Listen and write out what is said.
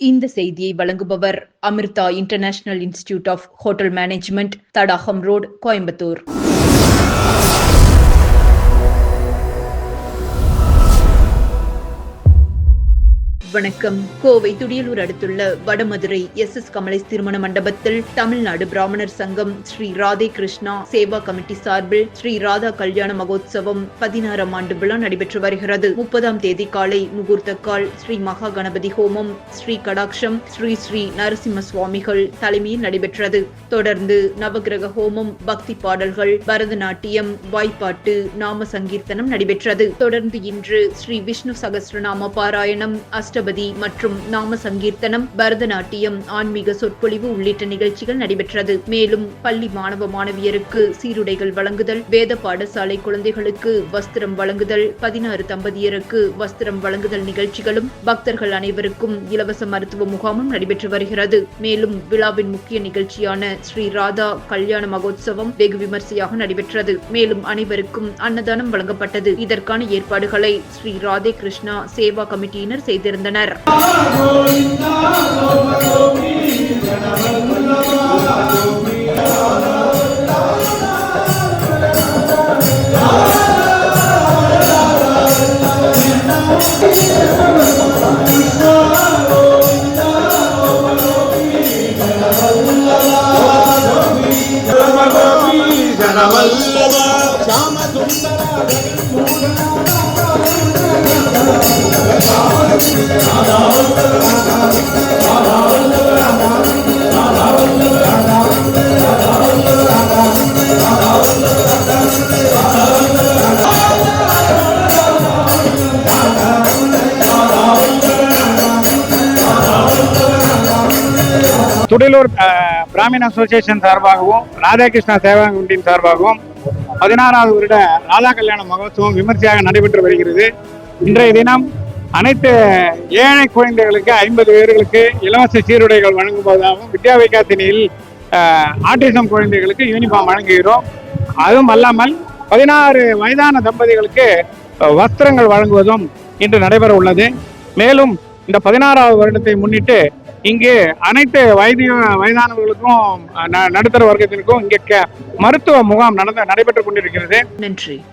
இந்த செய்தியை வழங்குபவர் Amrita international institute of hotel management Thadagam road Coimbatore. வணக்கம். கோவை துடியலூர் அடுத்துள்ள வடமதுரை எஸ் எஸ் கமலேஷ் திருமண மண்டபத்தில் தமிழ்நாடு பிராமணர் சங்கம் ஸ்ரீ ராதே கிருஷ்ணா சேவா கமிட்டி சார்பில் ஸ்ரீ ராதா கல்யாண மகோத்சவம் பதினாறாம் ஆண்டு விழா நடைபெற்று வருகிறது. முப்பதாம் தேதி காலை முகூர்த்த கால் ஸ்ரீ மகா கணபதி ஹோமம் ஸ்ரீ கடாட்சம் ஸ்ரீ ஸ்ரீ நரசிம்ம சுவாமிகள் தலைமையில் நடைபெற்றது. தொடர்ந்து நவகிரக ஹோமம் பக்தி பாடல்கள் பரதநாட்டியம் வாய்ப்பாட்டு நாம சங்கீர்த்தனம் நடைபெற்றது. தொடர்ந்து இன்று ஸ்ரீ விஷ்ணு சகசிரநாம பாராயணம் அஷ்டபதி மற்றும் நாம சங்கீர்த்தனம் பரதநாட்டியம் ஆன்மீக சொற்பொழிவு உள்ளிட்ட நிகழ்ச்சிகள் நடைபெற்றது. மேலும் பள்ளி மாணவ மாணவியருக்கு சீருடைகள் வழங்குதல் வேத பாடசாலை குழந்தைகளுக்கு வஸ்திரம் வழங்குதல் பதினாறு தம்பதியருக்கு வஸ்திரம் வழங்குதல் நிகழ்ச்சிகளும் பக்தர்கள் அனைவருக்கும் இலவச மருத்துவ முகாமும் நடைபெற்று வருகிறது. மேலும் விழாவின் முக்கிய நிகழ்ச்சியான ஸ்ரீ ராதா கல்யாண மகோத்சவம் வெகு விமர்சையாக நடைபெற்றது. மேலும் அனைவருக்கும் அன்னதானம் வழங்கப்பட்டது. இதற்கான ஏற்பாடுகளை ஸ்ரீ ராதே கிருஷ்ணா சேவா கமிட்டியினர் செய்திருந்தனர். mencionar. துடிலூர் பிராமின் அசோசியேஷன் சார்பாகவும் ராதாகிருஷ்ணா சேவா குண்டின் சார்பாகவும் பதினாறாவது வருட ராதா கல்யாண மகோத்சவம் விமர்சையாக நடைபெற்று வருகிறது. இன்றைய தினம் அனைத்து ஏழை குழந்தைகளுக்கு ஐம்பது பேர்களுக்கு இலவச சீருடைகள் வழங்குவதாகவும் வித்யா விகாசினியில் ஆட்டிசம் குழந்தைகளுக்கு யூனிஃபார்ம் வழங்குகிறோம். அதுவும் அல்லாமல் பதினாறு வயதான தம்பதிகளுக்கு வஸ்திரங்கள் வழங்குவதும் இன்று நடைபெற உள்ளது. மேலும் இந்த பதினாறாவது வருடத்தை முன்னிட்டு இங்கே அனைத்து வயது வயதானவர்களுக்கும் ந- நடுத்தர வர்க்கத்திற்கும் இங்கே க- மருத்துவ முகாம் நடந்த நடைபெற்றுக் கொண்டிருக்கிறது. நன்றி.